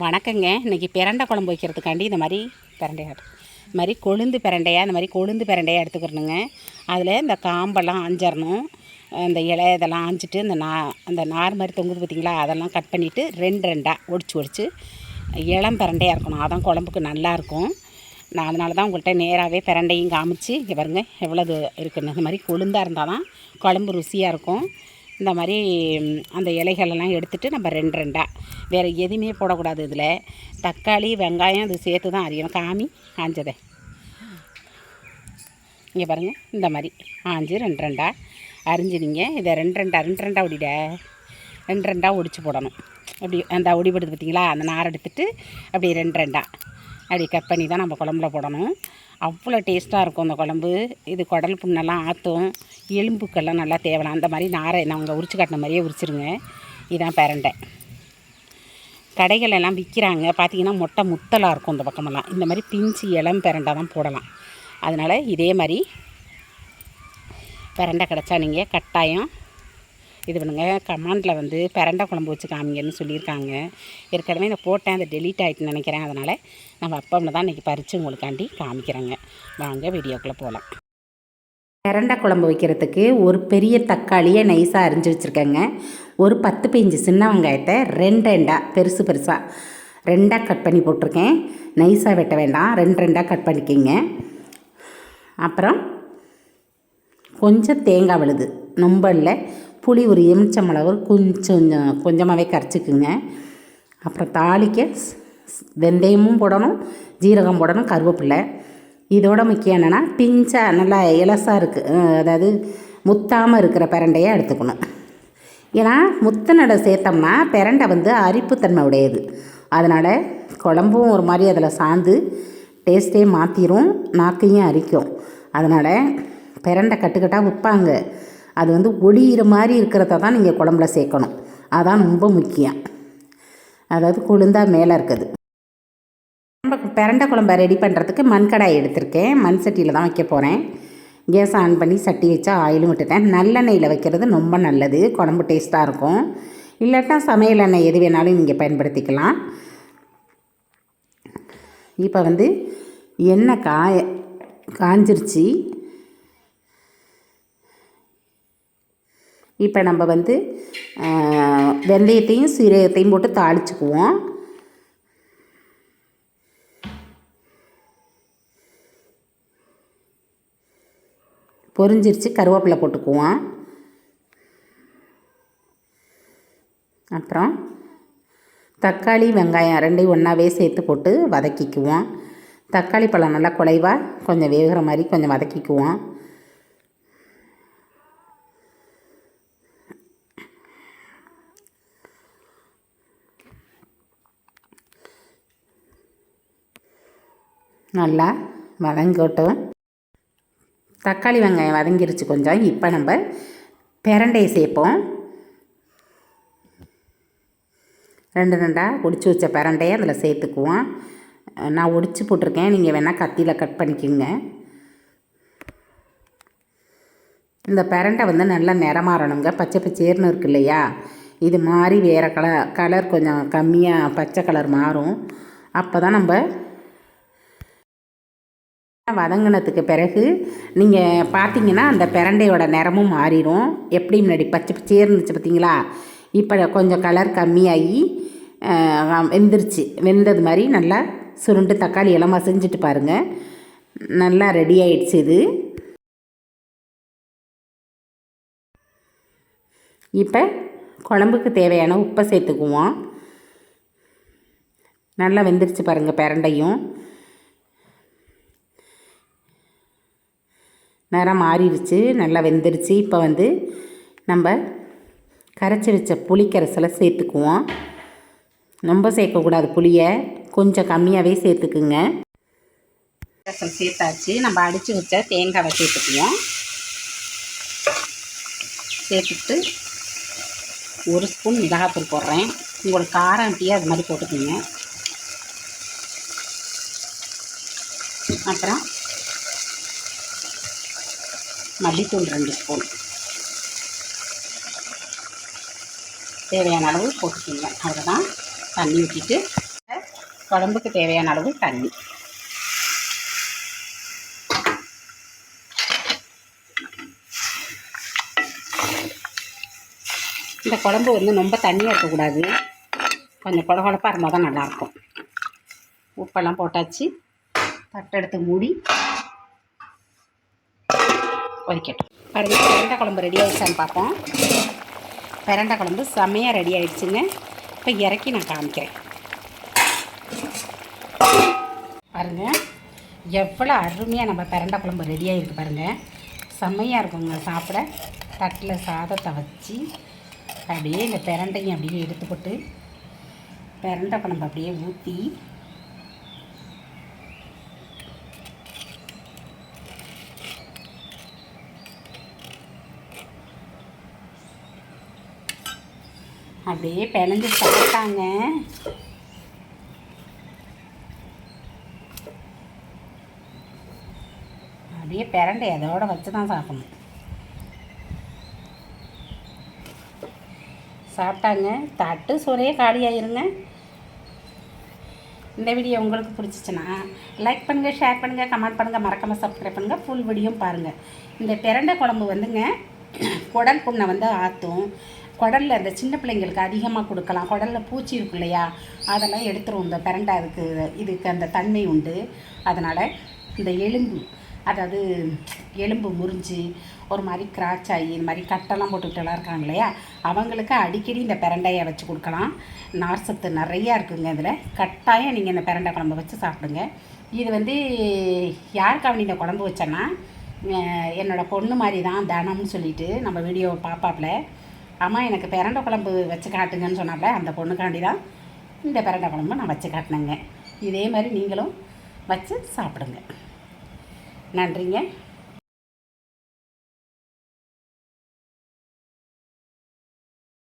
வணக்கங்க. இன்றைக்கி பிரண்டை குழம்பு வைக்கிறதுக்காண்டி இந்த மாதிரி பிரண்டையா இந்த மாதிரி கொழுந்து பிரண்டையாக இந்த மாதிரி கொழுந்து பிரண்டையாக எடுத்துக்கிறணுங்க அதில் இந்த காம்பெல்லாம் ஆஞ்சிடணும் இந்த இலை இதெல்லாம் ஆஞ்சிட்டு இந்த நா அந்த நார் மாதிரி தொங்குது பார்த்தீங்களா அதெல்லாம் கட் பண்ணிவிட்டு ரெண்டு ரெண்டாக ஒடிச்சு ஒடிச்சு. இளம் பிரண்டையாக இருக்கணும். அதான் குழம்புக்கு நல்லாயிருக்கும் நான் அதனால தான் உங்கள்கிட்ட நேராகவே பிரண்டையும் காமிச்சு இங்கே பாருங்கள் எவ்வளோ இருக்குன்னு. இந்த மாதிரி கொழுந்தாக இருந்தால் தான் குழம்பு ருசியாக இருக்கும். இந்த மாதிரி அந்த இலைகளெல்லாம் எடுத்துட்டு நம்ம ரெண்டு ரெண்டாக வேறு எதுவுமே போடக்கூடாது இதில். தக்காளி வெங்காயம் இது சேர்த்து தான் அரியணும் காமி காஞ்சதை. இங்கே பாருங்கள் இந்த மாதிரி ஆஞ்சு ரெண்டு ரெண்டாக அரிஞ்சு நீங்கள் இதை ரெண்டு ரெண்டா ரெண்டு ரெண்டா ஒடிட. ரெண்டு ரெண்டாக ஒடிச்சு போடணும். அப்படி அந்த ஒடிபடுது பார்த்தீங்களா அந்த நார் எடுத்துட்டு அப்படி ரெண்டு ரெண்டாக அப்படி கட் பண்ணி தான் நம்ம குழம்புல போடணும். அவ்வளோ டேஸ்ட்டாக இருக்கும் அந்த குழம்பு. இது குடல் புண்ணெல்லாம் ஆற்றும் எலும்புக்கெல்லாம் நல்லா தேவலாம். அந்த மாதிரி நாரை நாங்கள் உரிச்சு காட்டின மாதிரியே உரிச்சிருங்க. இதான் பிரண்டை. கடைகள் எல்லாம் விற்கிறாங்க பார்த்தீங்கன்னா மொட்டை முத்தலாக இருக்கும் இந்த பக்கமெல்லாம். இந்த மாதிரி பிஞ்சு இளம் பிரண்டை தான் போடலாம். அதனால் இதே மாதிரி பெரண்டை கிடச்சா நீங்கள் கட்டாயம் இது பண்ணுங்க. கமாண்டில் வந்து பரண்டா குழம்பு வச்சு காமிங்கன்னு சொல்லியிருக்காங்க. ஏற்கனவே நான் போட்டேன். அதை டெலீட் ஆகிட்டுன்னு நினைக்கிறேன். அதனால் நம்ம அப்பம்னு தான் இன்றைக்கி பறித்து உங்களுக்காண்டி காமிக்கிறேங்க. வாங்க வீடியோக்குள்ளே போகலாம் பிரண்டை குழம்பு வைக்கிறதுக்கு ஒரு பெரிய தக்காளியை நைஸாக அரிஞ்சு வச்சுருக்கேங்க. ஒரு பத்து பேஞ்சு சின்ன வெங்காயத்தை ரெண்டு ரெண்டாக பெருசு பெருசாக ரெண்டாக கட் பண்ணி போட்டிருக்கேன். நைஸாக வெட்ட வேண்டாம். ரெண்டு ரெண்டாக கட் பண்ணிக்கிங்க. அப்புறம் கொஞ்சம் தேங்காய் விழுது. ரொம்ப இல்லை புளி ஒரு எலுமிச்சம்பழம் கொஞ்சம் கொஞ்சமாகவே கரைச்சிக்குங்க. அப்புறம் தாளிக்க ஸ்- வெந்தயமும் போடணும் ஜீரகம் போடணும் கருவேப்பிலை. இதோட முக்கியம் என்னென்னா பிஞ்சாக நல்லா இலசாக இருக்குது அதாவது முத்தாமல் இருக்கிற பிரண்டையை எடுத்துக்கணும். ஏன்னா முத்தனடை சேர்த்தோம்னா பிரண்டை வந்து அரிப்புத்தன்மை உடையது. அதனால் குழம்பும் ஒரு மாதிரி அதில் சாந்து டேஸ்ட்டே மாற்றிடும் நாக்கையும் அரிக்கும். அதனால் பிரண்டை கட்டுக்கட்டாக விற்பாங்க. அது வந்து ஒளியிற மாதிரி இருக்கிறத தான் நீங்கள் குழம்புல சேர்க்கணும். அதான் ரொம்ப முக்கியம். அதாவது கொழுந்தா மேலே இருக்குது. நம்ம பிறண்ட குழம்ப ரெடி பண்ணுறதுக்கு மண்கடாய் எடுத்திருக்கேன். மண் சட்டியில் தான் வைக்க போகிறேன் கேஸ் ஆன் பண்ணி சட்டி வச்சா ஆயிலும் விட்டுட்டேன். நல்லெண்ணெயில் வைக்கிறது ரொம்ப நல்லது. குழம்பு டேஸ்ட்டாக இருக்கும். இல்லாட்டா சமையல் எண்ணெய் எது வேணாலும் நீங்கள் பயன்படுத்திக்கலாம். இப்போ வந்து எண்ணெய் காய காஞ்சிருச்சு. இப்போ நம்ம வந்து வெந்தயத்தையும் சீரகத்தையும் போட்டு தாளிச்சுக்குவோம். பொரிஞ்சிருச்சு கருவேப்பிலை போட்டுக்குவோம். அப்புறம் தக்காளி வெங்காயம் ரெண்டையும் ஒன்றாவே சேர்த்து போட்டு வதக்கிக்குவோம். தக்காளி பழம் நல்லா குலைவாக கொஞ்சம் வேகிற மாதிரி கொஞ்சம் வதக்கிக்குவோம். நல்லா வதங்கட்டும். தக்காளி வெங்காயம் வதங்கிருச்சு கொஞ்சம். இப்போ நம்ம பிரண்டையை சேர்ப்போம். ரெண்டு ரெண்டாக ஒடிச்சு வச்ச பிரண்டையை அதில் சேர்த்துக்குவோம். நான் ஒடிச்சு போட்டிருக்கேன். நீங்கள் வேணால் கத்தியில் கட் பண்ணிக்கோங்க. இந்த பிரண்டை வந்து நல்லா நிறமாறணுங்க. பச்சை பச்சேர்னு இருக்கு இல்லையா? இது மாதிரி வேறு கலர் கலர் கொஞ்சம் கம்மியாக பச்சை கலர் மாறும். அப்போ தான் நம்ம வதங்கினதுக்கு பிறகு நீங்கள் பார்த்தீங்கன்னா அந்த பிரண்டையோட நிறமும் மாறிடும். எப்படி முன்னாடி பச்சை பச்சையே இருந்துச்சு பார்த்தீங்களா இப்போ கொஞ்சம் கலர் கம்மியாகி வெந்துருச்சு. வெந்தது மாதிரி நல்லா சுருண்டு தக்காளி எல்லாம் மசிஞ்சிட்டு பாருங்கள் நல்லா ரெடி ஆயிடுச்சு இது. இப்போ குழம்புக்கு தேவையான உப்பை சேர்த்துக்குவோம். நல்லா வெந்துருச்சு பாருங்கள் பிரண்டையும். நிறம் மாறிடுச்சு நல்லா வெந்துருச்சு. இப்போ வந்து நம்ம கரைச்சி வச்ச புளிக்கரைசலை சேர்த்துக்குவோம். ரொம்ப சேர்க்கக்கூடாது புளியை. கொஞ்சம் கம்மியாகவே சேர்த்துக்குங்க. கரைசல் சேர்த்தாச்சு. நம்ம அடித்து வச்ச தேங்காவை சேர்த்துக்குவோம். சேர்த்துட்டு ஒரு ஸ்பூன் மிளகாத்தூள் போடுறேன். உங்களுக்கு காரம் டீ அது மாதிரி போட்டுக்கோங்க. அப்புறம் மல்லித்தூள் ரெண்டு ஸ்பூன். தேவையான அளவு போட்டுக்கோங்க. அவ்வளோதான் தண்ணி ஊற்றிட்டு குழம்புக்கு தேவையான அளவு தண்ணி. இந்த குழம்பு வந்து ரொம்ப தண்ணியாக இருக்கக்கூடாது. கொஞ்சம் குழகுழப்பாக இருந்தால் தான் நல்லாயிருக்கும். உப்பெல்லாம் போட்டாச்சு. தட்டெடுத்து மூடி கொதிக்கட்டும். பாருங்கள் பிரண்டை குழம்பு ரெடி ஆகிடுச்சான்னு பார்ப்போம். பிரண்டை குழம்பு செம்மையாக ரெடி ஆகிடுச்சுங்க இப்போ இறக்கி நான் காமிக்கிறேன். பாருங்க எவ்வளோ அருமையாக நம்ம பிரண்டை குழம்பு ரெடி ஆகிருக்கு பாருங்கள் செம்மையாக இருக்குங்க சாப்பிட. தட்டில் சாதத்தை வச்சு அப்படியே இந்த பிரண்டையும் அப்படியே எடுத்து போட்டு பிரண்டை குழம்பு அப்படியே ஊற்றி அப்படியே பிணைஞ்சு சாப்பிட்டாங்க. அப்படியே பிரண்டை அதோட வச்சு தான் சாப்பிடணும். சாப்பிட்டாங்க. தட்டு சோறே காலியாயிருங்க. இந்த வீடியோ உங்களுக்கு பிடிச்சிச்சின்னா லைக் பண்ணுங்கள் ஷேர் பண்ணுங்கள் கமெண்ட் பண்ணுங்கள் மறக்காமல் சப்ஸ்கிரைப் பண்ணுங்கள் ஃபுல் வீடியோ பாருங்கள் இந்த பிரண்டை குழம்பு வந்துங்க குடல் புண்ணை வந்து ஆற்றும் குடலில் இந்த சின்ன பிள்ளைங்களுக்கு அதிகமாக கொடுக்கலாம். குடலில் பூச்சி இருக்கும் இல்லையா? அதெல்லாம் எடுத்துரும். இந்த பிரண்டை அதுக்கு இதுக்கு அந்த தன்மை உண்டு. அதனால் இந்த எலும்பு அதாவது எலும்பு முறிஞ்சு ஒரு மாதிரி கிராச் ஆகி இந்த மாதிரி கட்டெல்லாம் போட்டுக்கிட்டெல்லாம் இருக்காங்க இல்லையா? அவங்களுக்கு அடிக்கடி இந்த பிரண்டையை வச்சு கொடுக்கலாம். நார் சத்து நிறையா இருக்குங்க இதில். கட்டாயம் நீங்கள் இந்த பிரண்டை குழம்பு வச்சு சாப்பிடுங்க. இது வந்து யாருக்காக இந்த குழம்பு வச்சேன்னா என்னோடய என்னோட பொண்ணு மாதிரி தான் தனம்னு சொல்லிட்டு நம்ம வீடியோவை பார்ப்பாப்பில் அம்மா எனக்கு பிரண்டை குழம்பு வச்சு காட்டுங்கன்னு சொன்னாப்புல அந்த பொண்ணுக்காண்டி தான் இந்த பிரண்டை குழம்பு நான் வச்சு காட்டினேங்க. இதே மாதிரி நீங்களும் வச்சு சாப்பிடுங்க. நன்றிங்க.